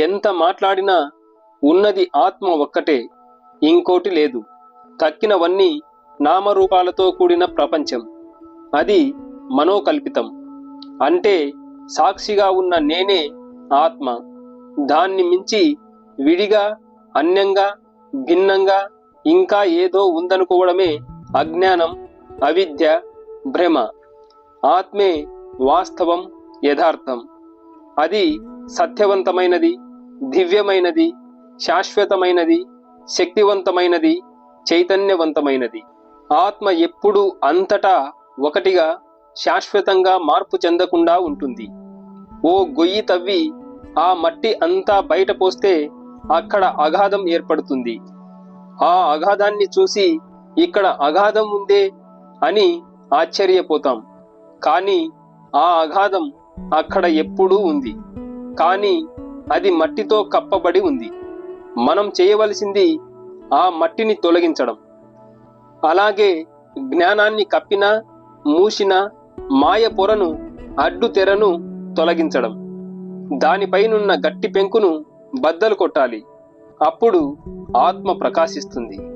ఎంత మాట్లాడినా ఉన్నది ఆత్మ ఒక్కటే ఇంకోటి లేదు. తక్కినవన్నీ నామరూపాలతో కూడిన ప్రపంచం. అది మనోకల్పితం. అంటే సాక్షిగా ఉన్న నేనే ఆత్మ. దాన్ని మించి విడిగా అన్యంగా భిన్నంగా ఇంకా ఏదో ఉందనుకోవడమే అజ్ఞానం అవిద్య భ్రమ. ఆత్మే వాస్తవం యథార్థం. అది సత్యవంతమైనది దివ్యమైనది శాశ్వతమైనది శక్తివంతమైనది చైతన్యవంతమైనది. ఆత్మ ఎప్పుడూ అంతటా ఒకటిగా శాశ్వతంగా మార్పు చెందకుండా ఉంటుంది. ఓ గొయ్యి తవ్వి ఆ మట్టి అంతా బయట పోస్తే అక్కడ అగాధం ఏర్పడుతుంది. ఆ అగాధాన్ని చూసి ఇక్కడ అగాధం ఉందే అని ఆశ్చర్యపోతాం. కానీ ఆ అగాధం అక్కడ ఎప్పుడూ ఉంది. కానీ అది మట్టితో కప్పబడి ఉంది. మనం చేయవలసింది ఆ మట్టిని తొలగించడం. అలాగే జ్ఞానాన్ని కప్పిన మూసిన మాయ పొరను అడ్డు తెరను తొలగించడం. దానిపైనున్న గట్టి పెంకును బద్దలు కొట్టాలి. అప్పుడు ఆత్మ ప్రకాశిస్తుంది.